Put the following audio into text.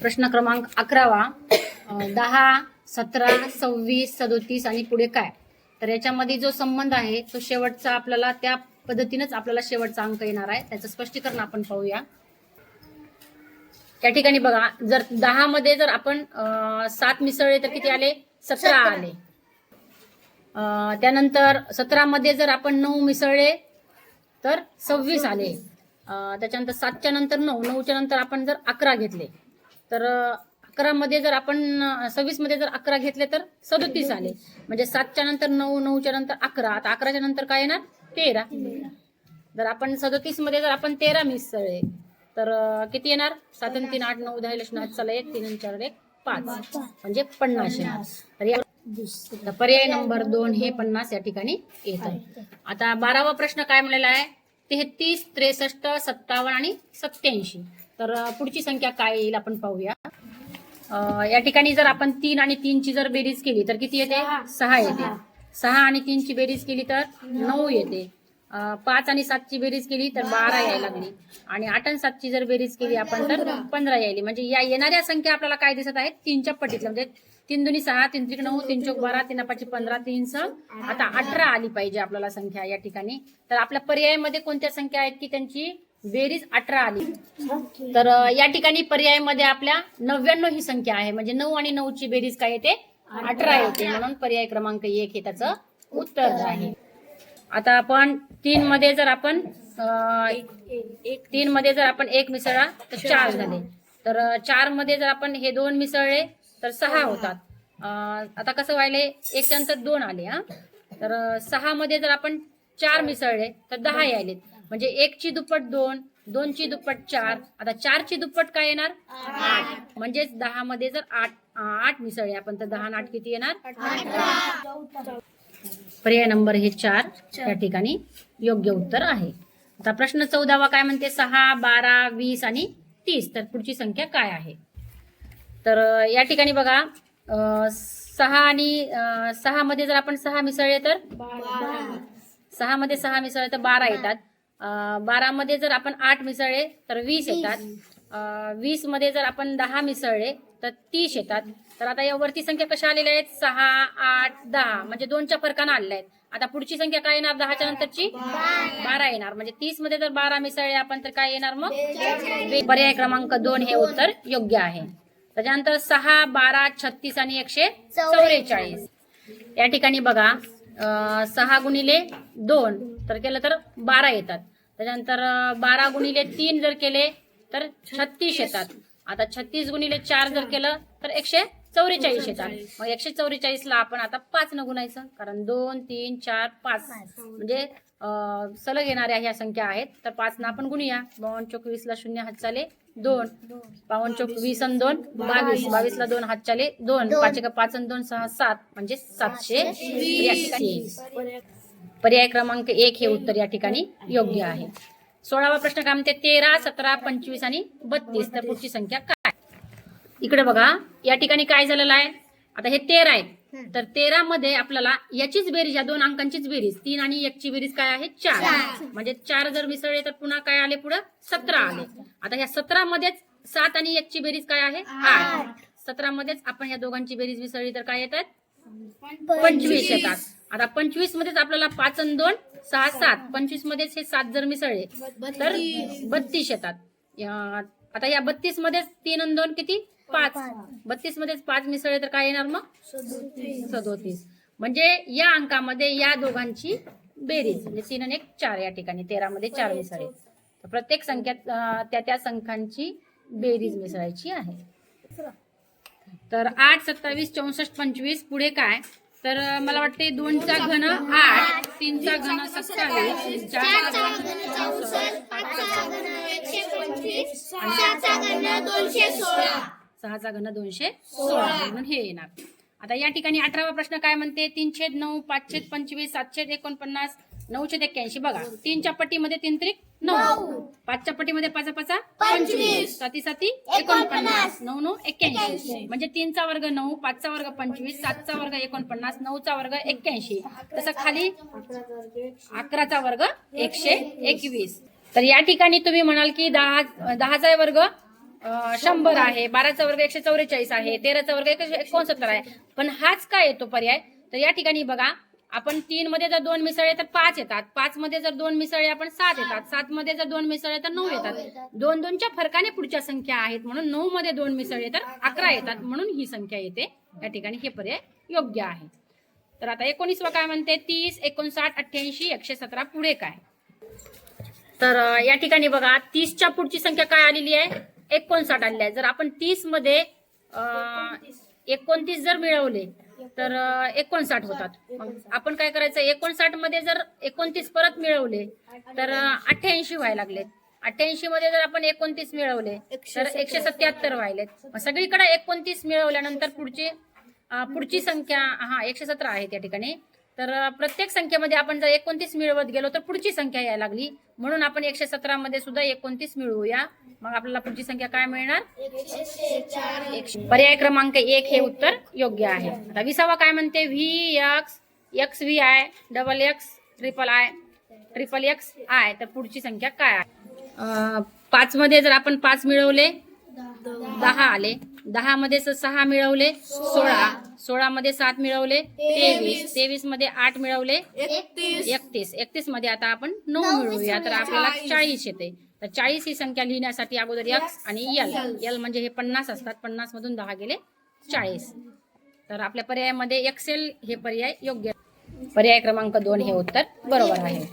प्रश्न क्रमांक अकरावा दहा सतरा सव्वीस सदोतीस आणि पुढे काय? तर याच्यामध्ये जो संबंध आहे तो शेवटचा आपल्याला त्या पद्धतीनेच आपल्याला शेवटचा अंक येणार आहे. त्याचं स्पष्टीकरण आपण पाहूया. त्या ठिकाणी बघा जर दहा मध्ये जर आपण सात मिसळले तर किती आले? सतरा आले. त्यानंतर सतरामध्ये जर आपण नऊ मिसळले तर सव्वीस आले. त्याच्यानंतर सातच्या नंतर नऊ नऊच्या नंतर आपण जर अकरा घेतले तर अकरा मध्ये जर आपण सव्वीसमध्ये जर अकरा घेतले तर सदोतीस आले. म्हणजे सातच्या नंतर नऊ नऊच्या नंतर अकरा. आता अकराच्या नंतर काय येणार? तेरा. जर आपण सदोतीसमध्ये जर आपण तेरा मिसळले तर किती येणार? सात आणि तीन आठ नऊ दहा लक्ष्मी चला एक तीन चार एक पाच. म्हणजे पन्नास येणार. तर या पर्याय नंबर दोन हे पन्नास या ठिकाणी येत. आहे आता बारावा प्रश्न काय म्हणलेला आहे? तेहतीस त्रेसष्ट सत्तावन्न आणि सत्याऐंशी तर पुढची संख्या काय येईल आपण पाहूया. या ठिकाणी जर आपण तीन आणि तीनची जर बेरीज केली तर किती येते? सहा. येते. सहा. आणि तीनची बेरीज केली तर नऊ येते. पाच आणि सातची बेरीज केली तर बारा. यायला लागली. आणि आठ आणि सातची जर बेरीज केली आपण तर पंधरा. यायली. म्हणजे या येणाऱ्या संख्या आपल्याला काय दिसत आहेत? तीनच्या पटीतल्या म्हणजे तीन दुनी सहा तीन त्रिक नऊ तीन चौक बारा तीन पाचशे पंधरा तीन सहा आता अठरा आली पाहिजे आपल्याला संख्या या ठिकाणी. तर आपल्या पर्यायामध्ये कोणत्या संख्या आहेत की त्यांची? बेरीज अठरा आली. तर या ठिकाणी पर्यायामध्ये आपल्या नव्याण्णव ही संख्या आहे. म्हणजे नऊ आणि नऊ ची बेरीज काय येते? अठरा येते. म्हणून पर्याय क्रमांक एक हे त्याचं उत्तर आहे. आता आपण तीन मध्ये जर आपण तीन मध्ये जर आपण एक मिसळला तर चार झाले. तर चारमध्ये जर आपण हे दोन मिसळले तर सहा होतात. आता कसं व्हायले एक नंतर दोन आले हा. तर सहा मध्ये जर आपण चार मिसळले तर दहा यायलेत. म्हणजे एकची दुप्पट दोन दोनची दुप्पट चार. आता चारची दुप्पट काय येणार? आठ. म्हणजेच दहा मध्ये जर आठ आठ मिसळले आपण तर दहा आठ किती येणार? पर्याय नंबर हे चार. या ठिकाणी योग्य उत्तर आहे. आता प्रश्न चौदावा काय म्हणते? सहा बारा वीस आणि तीस. तर पुढची संख्या काय आहे? तर या ठिकाणी बघा सहा आणि सहा मध्ये जर आपण सहा मिसळले तर? सहा मध्ये सहा मिसळले तर बारा येतात. अ, बारा मध्ये जर आपण आठ मिसळले तर वीस येतात. वीसमध्ये जर आपण दहा मिसळले तर तीस येतात. तर आता या वरती संख्या कशा आलेल्या आहेत? सहा आठ दहा. म्हणजे दोनच्या फरकानं आलेल्या आहेत. आता पुढची संख्या काय येणार? दहाच्या नंतरची? बारा येणार. म्हणजे तीसमध्ये जर बारा मिसळले आपण तर काय येणार मग? पर्याय क्रमांक दोन हे उत्तर योग्य आहे. त्याच्यानंतर सहा बारा छत्तीस आणि एकशे चौवेचाळीस. या ठिकाणी बघा. सहा गुणिले दोन तर केलं तर बारा येतात. त्याच्यानंतर बारा गुणिले तीन जर केले तर छत्तीस येतात. आता छत्तीस गुणिले चार जर केलं तर एकशे चौवेचाळीस येतात मग एकशे चौवेचाळीस ला आपण आता पाच न गुणायचं. कारण दोन तीन चार पाच. म्हणजे सलग येणाऱ्या ह्या संख्या आहेत. तर पाच ना आपण गुणूया. बावन्न चोक वीस ला शून्य हात चाले दोन. बावन्न चोक वीस आणि दोन बावीस. बावीस. ला दोन हात चाले दोन. पाच एका पाच आणि दोन सहा सात. म्हणजे सातशे या ठिकाणी पर्याय क्रमांक एक हे उत्तर या ठिकाणी योग्य आहे. सोळावा प्रश्न काय म्हणते? तेरा सतरा पंचवीस आणि बत्तीस. तर पुढची संख्या काय? इकडे बघा या ठिकाणी काय झालेलं आहे? आता हे तेरा आहेत. तर तेरा मध्ये आपल्याला याचीच बेरीज या दोन अंकांचीच बेरीज तीन आणि एकची बेरीज काय आहे? चार. म्हणजे चार जर मिसळले तर पुन्हा काय आले पुढे? सतरा आले. आता ह्या सतरा मध्येच सात आणि एकची बेरीज काय आहे? आठ. सतरा मध्येच आपण ह्या दोघांची बेरीज मिसळली तर काय येतात? पंचवीस. येतात. आता पंचवीस मध्येच आपल्याला पाच आणि दोन सहा सात. पंचवीस मध्येच हे सात जर मिसळले तर बत्तीस. येतात. या- आता या बत्तीस मध्येच तीन आणि दोन किती? पाच. बत्तीस मध्येच पाच मिसळले तर काय येणार मग? सदोतीस. म्हणजे या अंकामध्ये या दोघांची बेरीज. म्हणजे तीन आणि एक चार या ठिकाणी. तेरा मध्ये चार मिसळे तर प्रत्येक संख्यात त्या त्या संख्यांची बेरीज मिसळायची आहे. तर आठ सत्तावीस चौसष्ट पंचवीस पुढे काय? तर मला वाटते दोनचा घन आठ तीनचा घन सत्तावीस चारचा घन पाचचा घन सहाचा घन दोनशे सोळा. म्हणून हे येणार. आता या ठिकाणी अठरावा प्रश्न काय म्हणते? तीनशे नऊ पाचशे पंचवीस सातशे एकोणपन्नास नऊशे एक्क्याऐंशी. बघा तीनच्या पट्टीमध्ये तीन त्रिक नऊ. पाचच्या पट्टीमध्ये पाचा पाचा पंचवीस. साती साती एकोणपन्नास. नऊ नऊ एक्क्याऐंशी. म्हणजे तीनचा वर्ग नऊ पाचचा वर्ग पंचवीस सातचा वर्ग एकोणपन्नास नऊचा वर्ग एक्क्याऐंशी. तसं खाली अकराचा वर्ग एकशे एकवीस. तर या ठिकाणी तुम्ही म्हणाल की दहा दहाचा वर्ग शंभर आहे बाराचा वर्ग एकशे चौवेचाळीस आहे तेराचा वर्ग एकशे एकोणसत्तर आहे. पण हाच काय येतो पर्याय? तर या ठिकाणी बघा आपण तीन मध्ये जर दोन मिसळले तर पाच येतात. पाच मध्ये जर दोन मिसळले आपण सात येतात. सात मध्ये जर दोन मिसळले तर नऊ येतात. दोन दोनच्या फरकाने पुढच्या संख्या आहेत म्हणून नऊ मध्ये दोन मिसळले तर अकरा येतात म्हणून ही संख्या येते. या ठिकाणी हे पर्याय योग्य आहे. तर आता एकोणीसवा काय म्हणते? तीस एकोणसाठ अठ्ठ्याऐंशी एकशे सतरा पुढे काय? तर या ठिकाणी बघा तीसच्या पुढची संख्या काय आलेली आहे? एकोणसाठ आलेली आहे जर आपण तीसमध्ये एकोणतीस जर मिळवले तर एकोणसाठ होतात. मग आपण काय करायचं एकोणसाठमध्ये जर एकोणतीस परत मिळवले तर अठ्ठ्याऐंशी व्हायला लागलेत. अठ्ठ्याऐंशी मध्ये जर आपण एकोणतीस मिळवले तर एकशे सत्याहत्तर. व्हायलेत. सगळीकडे एकोणतीस मिळवल्यानंतर पुढची पुढची संख्या हा एकशे सतरा आहे त्या ठिकाणी. तर प्रत्येक संख्येमध्ये आपण जर एकोणतीस मिळवत गेलो तर पुढची संख्या यायला लागली. म्हणून आपण एकशे सतरा मध्ये सुद्धा एकोणतीस मिळवूया. मग आपल्याला पुढची संख्या काय मिळणार? पर्याय क्रमांक एक हे उत्तर योग्य आहे. आता विसावा काय म्हणते? V X X V I double X triple I triple X I. तर पुढची संख्या काय आहे? पाच मध्ये जर आपण पाच मिळवले दहा आले. दहा मध्ये सहा मिळवले सोळा. सोळा मध्ये सात मिळवले तेवीस. तेवीसमध्ये आठ मिळवले एकतीस. एकतीस. मध्ये आता आपण नऊ मिळवूया. तर आपल्याला चाळीस येते. तर चाळीस ही संख्या लिहिण्यासाठी अगोदर एक्स आणि यल यल म्हणजे हे पन्नास असतात. पन्नास मधून दहा गेले चाळीस. तर आपल्या पर्यायामध्ये एक्सेल हे पर्याय योग्य. पर्याय क्रमांक दोन हे उत्तर बरोबर आहे.